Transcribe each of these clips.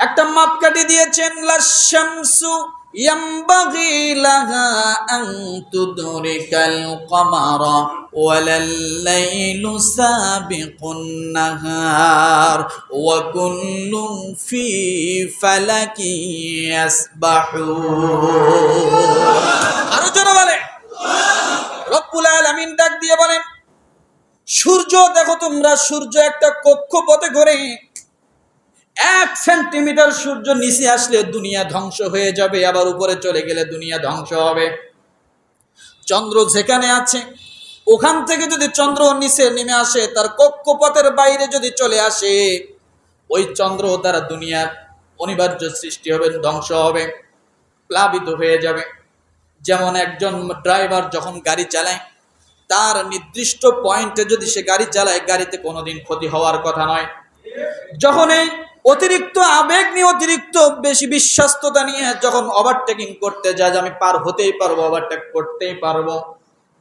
একটা মাপকাঠি দিয়েছেন লাশামসু ইয়ামবাগি লাহা আন তুদরিকাল কমারা ওয়ালাল লাইলু সাবিকুন নাহার ওয়া কুল্লুন ফি ফালাকি ইয়াসবাহুন আরও জোরে বলে রব্বুল আলামিন ডাক দিয়ে বলেন, সূর্য দেখো তোমরা, সূর্য একটা কক্ষপথে ঘোরে। এক সেন্টিমিটার সূর্য নিচে আসলে দুনিয়া ধ্বংস হয়ে যাবে, আবার উপরে চলে গেলে দুনিয়া ধ্বংস হবে। চন্দ্র যেখানে আছে, ওখান থেকে যদি চন্দ্র নিচে নেমে আসে, তার কক্ষপথের বাইরে যদি চলে আসে, ওই চন্দ্র দ্বারা দুনিয়ার অনিবার্য সৃষ্টি হবে, ধ্বংস হবে, প্লাবিত হয়ে যাবে। যেমন একজন ড্রাইভার যখন গাড়ি চালায়, তার নির্দিষ্ট পয়েন্টে যদি সে গাড়ি চালায়, গাড়িতে কোনোদিন ক্ষতি হওয়ার কথা নয়। যখন এই অতিরিক্ত আবেগ নিয়ে অতিরিক্ত বেশি বিশ্বাস্ততা নিয়ে যখন ওভারটেকিং করতে যায় যে আমি পার হতেই পারব ওভারটেক করতেই পারব,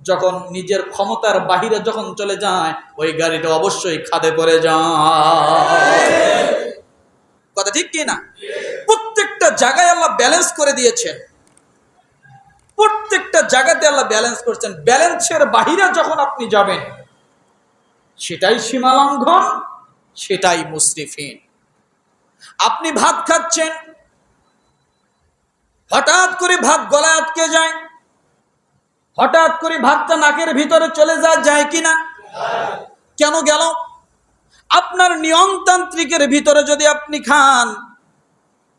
যখন নিজের ক্ষমতার বাহিরে যখন চলে যায়, ওই গাড়িটা অবশ্যই খাদে পড়ে যায়। কথা ঠিক কি না? প্রত্যেকটা জায়গায় আল্লাহ ব্যালেন্স করে দিয়েছেন প্রত্যেকটা জায়গাতে আল্লাহ ব্যালেন্স করছেন। ব্যালেন্সের বাহিরে যখন আপনি যাবেন, সেটাই সীমালঙ্ঘন, সেটাই মুসরিফিন আপনি ভাত খাচ্ছেন, হঠাৎ করে ভাত গলায় আটকে যায়, হঠাৎ করে ভাতটা নাকের ভিতরে চলে যায় যায় কিনা? কেন গেল? আপনার নিয়মতান্ত্রিকের ভিতরে যদি আপনি খান,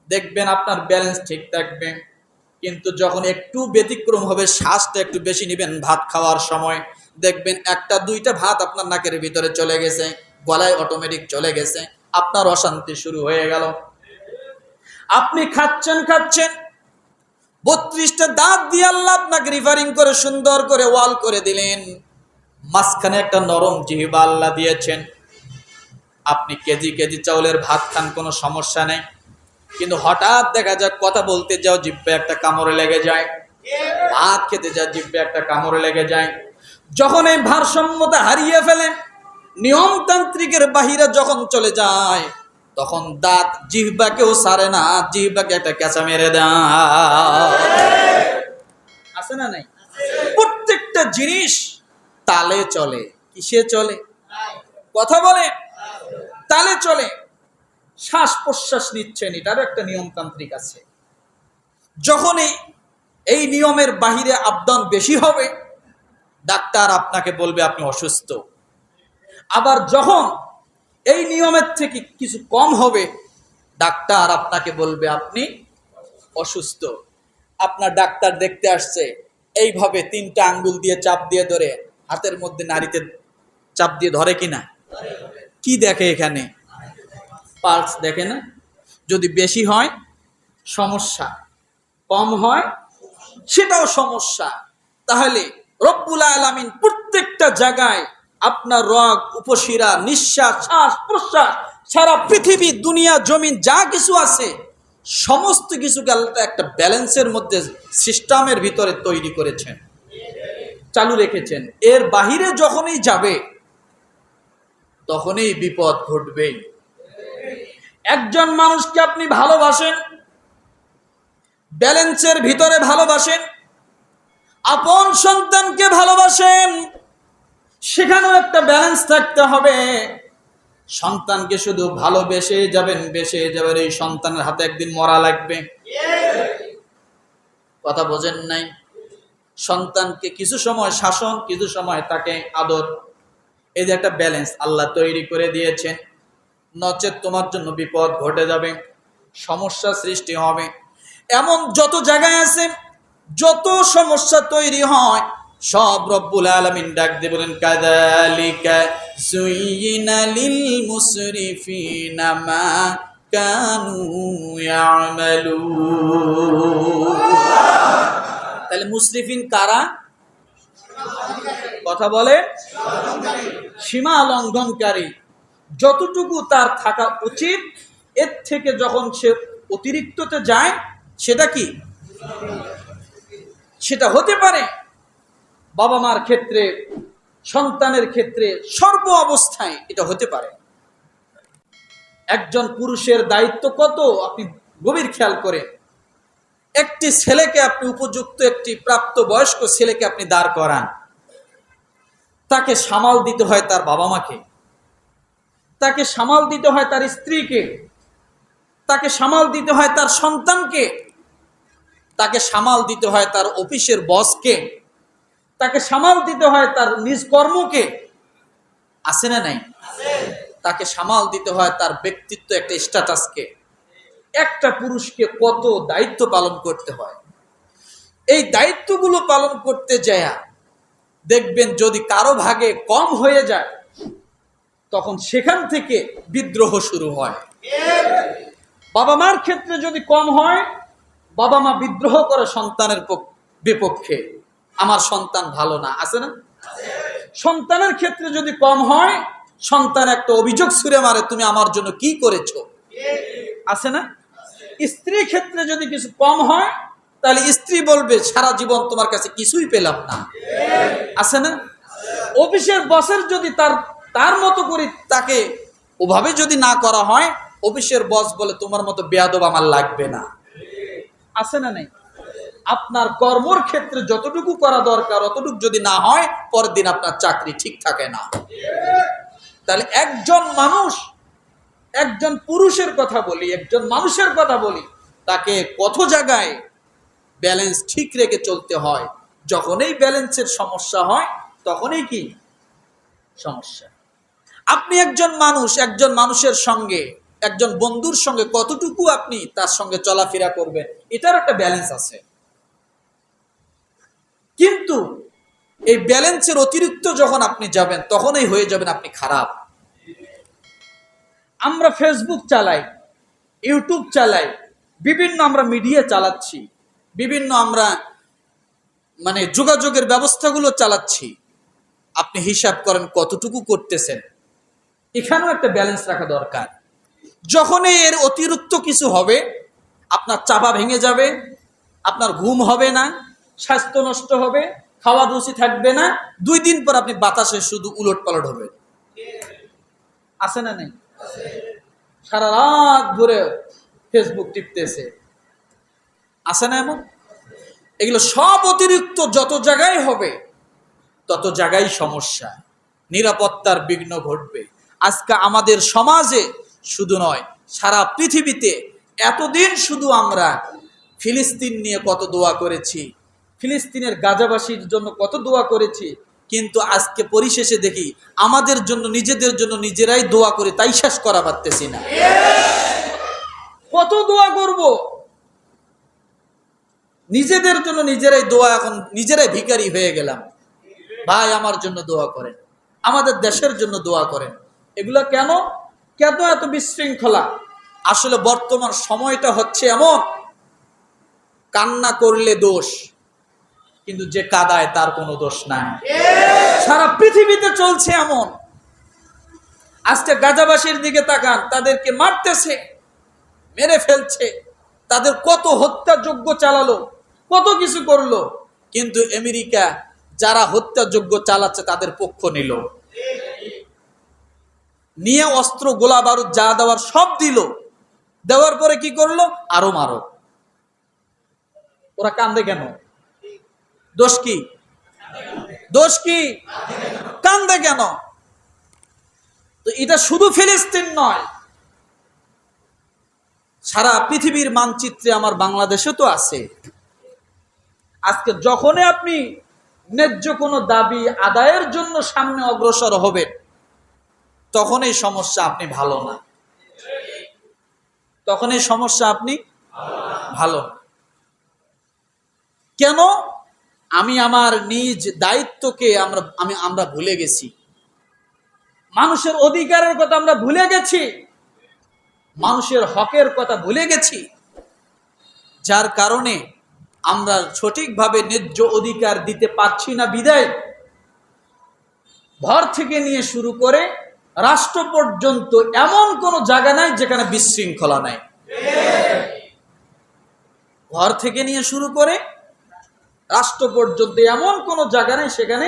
দেখবেন আপনার ব্যালেন্স ঠিক থাকবে। কিন্তু যখন একটু ব্যতিক্রম হবে শ্বাসটা একটু বেশি নেবেন ভাত খাওয়ার সময়, দেখবেন একটা, দুইটা ভাত আপনার নাকের ভিতরে চলে গেছে, গলায় অটোমেটিক চলে গেছে। আপনার অশান্তি শুরু হয়ে গেল। আপনি খাচ্ছেন খাচ্ছেন। বত্রিশটা দাঁত দিয়ে আল্লাহ আপনাকে রিফারিং করে, সুন্দর করে ওয়াল করে দিলেন। মাঝখানে একটা নরম জিহিবা আল্লাহ দিয়েছেন। আপনি কেজি কেজি চাউলের ভাত খান, কোনো সমস্যা নেই। কিন্তু হঠাৎ দেখা যায় কথা বলতে যাও জিব্বে একটা কামড়ে লেগে যায়। ভাত খেতে যা জিব্বে একটা কামড়ে লেগে যায়। যখন এই ভারসাম্যতা হারিয়ে ফেলেন নিয়মতান্ত্রিকের বাহিরে যখন চলে যায়, তখন দাঁত জিহ্বাকেও সারে না, জিহ্বাকে একটা ক্যাঁচা মেরে দেয়। আছে না নাই? প্রত্যেকটা জিনিস তালে চলে। কিসে চলে? কথা বলে? তালে চলে। শ্বাস প্রশ্বাস নিচ্ছেন, এটারও একটা নিয়মতান্ত্রিক আছে। যখনই এই নিয়মের বাহিরে আবদান বেশি হবে, ডাক্তার আপনাকে বলবে আপনি অসুস্থ। আবার যখন এই নিয়মের থেকে কিছু কম হবে, ডাক্তার আপনাকে বলবে, আপনি অসুস্থ। আপনার ডাক্তার দেখতে আসছে, এইভাবে তিনটা আঙ্গুল দিয়ে চাপ দিয়ে ধরে, হাতের মধ্যে নারীতে চাপ দিয়ে ধরে কিনা? কি দেখে এখানে? পালস দেখে না? যদি বেশি হয়, সমস্যা। কম হয়, সেটাও সমস্যা। তাহলে রব্বুল আলামিন প্রত্যেকটা জায়গায় আপনার রগ, উপশিরা, নিঃশ্বাস শ্বাস প্রশ্বাস, সারা পৃথিবী, দুনিয়া, জমিন, যা কিছু আছে, সমস্ত কিছুকে আল্লাহ একটা ব্যালেন্সের মধ্যে সিস্টেমের ভিতরে তৈরি করেছেন, চালু রেখেছেন। এর বাহিরে যখনই যাবে, তখনই বিপদ ঘটবেই। একজন মানুষকে আপনি ভালোবাসেন, ব্যালেন্সের ভিতরে ভালোবাসেন, আপন সন্তানকে ভালোবাসেন সেখানেও একটা ব্যালেন্স থাকতে হবে। সন্তানকে শুধু ভালোবেসে যাবেন বেসে যাবেন এই সন্তানের হাতে একদিন মরা লাগবে। কথা বোঝেন নাই? সন্তানকে কিছু সময় শাসন, কিছু সময় তাকে আদর। এই যে একটা ব্যালেন্স আল্লাহ তৈরি করে দিয়েছেন। নচেত তোমার জন্য বিপদ ঘটে যাবে, সমস্যা সৃষ্টি হবে। এমন যত জায়গায় আছে, যত সমস্যা তৈরি হয় সব রব্বুল আলামিন ডাক দিয়ে বলেন কাদালিকা লিল মুসরিফিনা মা কানু ইয়ামালুন। তাহলে মুসরিফিন কারা? কথা বলে সীমা লঙ্ঘনকারী। যতটুকু তার থাকা উচিত, এর থেকে যখন সে অতিরিক্ততে যায়, সেটা কি? সেটা হতে পারে। বাবা মার ক্ষেত্রে, সন্তানের ক্ষেত্রে সর্ব অবস্থায় এটা হতে পারে। একজন পুরুষের দায়িত্ব কত? আপনি গভীর খেয়াল করেন। একটি ছেলেকে আপনি উপযুক্ত একটি প্রাপ্ত বয়স্ক ছেলেকে আপনি দাঁড় করান। তাকে সামাল দিতে হয় তার বাবা মাকে তাকে সামাল দিতে হয় তার স্ত্রীকে। তাকে সামাল দিতে হয় তার সন্তানকে। তাকে সামাল দিতে হয় তার অফিসের বসকে। তাকে সামাল দিতে হয় তার নিজ কর্মকে। আছে না নাই? তাকে সামাল দিতে হয় তার ব্যক্তিত্ব একটা স্ট্যাটাসকে। একটা পুরুষকে কত দায়িত্ব পালন করতে হয়। এই দায়িত্বগুলো পালন করতে যায় দেখবেন যদি কারও ভাগে কম হয়ে যায়, তখন সেখান থেকে বিদ্রোহ শুরু হয়। বাবা মার ক্ষেত্রে যদি কম হয়, বাবা মা বিদ্রোহ করে সন্তানের বিপক্ষে। আমার সন্তান ভালো না, আছে না? সন্তানের ক্ষেত্রে যদি কম হয়, সন্তান একটা অভিযোগ ছুড়ে মারে, তুমি আমার জন্য কি করেছ? আছে না? স্ত্রী ক্ষেত্রে যদি কিছু কম হয়, তাহলে স্ত্রী বলবে, সারা জীবন তোমার কাছে কিছুই পেলাম না। আছে না? অফিসের বসের যদি তার তার মতো করে তাকে ওভাবে যদি না করা হয়, অফিসের বস বলে, তোমার মতো বেয়াদব আমার লাগবে না। আছে না নেই? আপনার কর্মর ক্ষেত্রে যতটুকু করা দরকার, অতটুকু যদি না হয়, পরের দিন আপনার চাকরি ঠিক থাকে না। তাহলে একজন মানুষ, একজন পুরুষের কথা বলি, একজন মানুষের কথা বলি, তাকে কত জায়গায় ব্যালেন্স ঠিক রেখে চলতে হয়? যখনই ব্যালেন্সের সমস্যা হয়, তখনই কি? সমস্যা। আপনি একজন মানুষ, একজন মানুষের সঙ্গে, একজন বন্ধুর সঙ্গে কতটুকু আপনি তার সঙ্গে চলাফেরা করবেন, এটার একটা ব্যালেন্স আছে। কিন্তু এই ব্যালেন্সের অতিরিক্ত যখন আপনি যাবেন, তখনই হয়ে যাবেন আপনি খারাপ। আমরা ফেসবুক চালাই ইউটিউব চালাই, বিভিন্ন আমরা মিডিয়া চালাচ্ছি, বিভিন্ন আমরা মানে যোগাযোগের ব্যবস্থাগুলো চালাচ্ছি। আপনি হিসাব করেন কতটুকু করতেছেন। এখানেও একটা ব্যালেন্স রাখা দরকার। যখনই এর অতিরিক্ত কিছু হবে, আপনার চাপা ভেঙে যাবে, আপনার ঘুম হবে না স্বাস্থ্য নষ্ট হবে, খাওয়া রুচি থাকবে না, দুই দিন পর আপনি বাতাসে শুধু উলট পালট হবে। আছে না নেই? সারা রাত ধরে ফেসবুক টিপতেছে। আছে না এমন? এগুলো সব অতিরিক্ত যত জায়গায় হবে, তত জায়গায় সমস্যা। নিরাপত্তার বিঘ্ন ঘটবে। আজকে আমাদের সমাজে শুধু নয়, সারা পৃথিবীতে এতদিন শুধু আমরা ফিলিস্তিন নিয়ে কত দোয়া করেছি ফিলিস্তিনের গাজাবাসীর জন্য কত দোয়া করেছি, কিন্তু আজকে পরিশেষে দেখি আমাদের জন্য, নিজেদের জন্য নিজেরাই দোয়া করে তাই শেষ করা পারতেছি না। কত দোয়া করব? নিজেদের জন্য নিজেরাই দোয়া এখন নিজেরাই ভিখারি হয়ে গেলাম। ভাই আমার জন্য দোয়া করেন, আমাদের দেশের জন্য দোয়া করেন। এগুলো কেন? কেন এত বিশৃঙ্খলা? আসলে বর্তমান সময়টা হচ্ছে এমন, কান্না করলে দোষ। কিন্তু যে কাদায় তার কোনো দোষ নাই। সারা পৃথিবীতে চলছে এমন। আজকে গাজাবাসীর দিকে তাকান তাদেরকে মারতেছে মেরে ফেলছে তাদের কত হত্যাযোগ্য চালালো কত কিছু করল কিন্তু আমেরিকা যারা হত্যাযোগ্য চালাচ্ছে তাদের পক্ষ নিল। নিয়ে অস্ত্র গোলা বারুদ যা দেওয়ার সব দিল। দেওয়ার পরে কি করল? আরও মারো। ওরা কান্দে কেন? দোষ কি? দোষ কি? কান্দে কেন? তো এটা শুধু ফিলিস্তিন নয়। সারা পৃথিবীর মানচিত্রে আমার বাংলাদেশে তো আছে। আজকে যখনই আপনি ন্যায্য কোনো দাবি আদায়ের জন্য সামনে অগ্রসর হবেন তখন এই সমস্যা আপনি ভালো না। তখন এই সমস্যা আপনি ভালো কেন? আমি আমার নিজ দায়িত্বকে আমরা, আমি, আমরা ভুলে গেছি। মানুষের অধিকারের কথা আমরা ভুলে গেছি। মানুষের হকের কথা ভুলে গেছি। যার কারণে আমরা সঠিকভাবে ন্যায্য অধিকার দিতে পারছি না বিদায়। ঘর থেকে নিয়ে শুরু করে রাষ্ট্র পর্যন্ত এমন কোনো জায়গা নাই যেখানে বিশৃঙ্খলা নাই। ঘর থেকে নিয়ে শুরু করে রাষ্ট্র পর্যন্ত এমন কোনো জায়গা নেই, সেখানে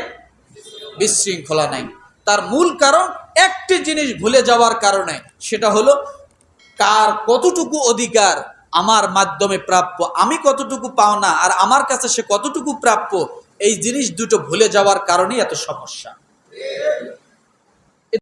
বিশৃঙ্খলা নাই। তার মূল কারণ একটি জিনিস ভুলে যাওয়ার কারণে, সেটা হলো কার কতটুকু অধিকার আমার মাধ্যমে প্রাপ্য, আমি কতটুকু পাওনা আর আমার কাছে সে কতটুকু প্রাপ্য, এই জিনিস দুটো ভুলে যাওয়ার কারণেই এত সমস্যা।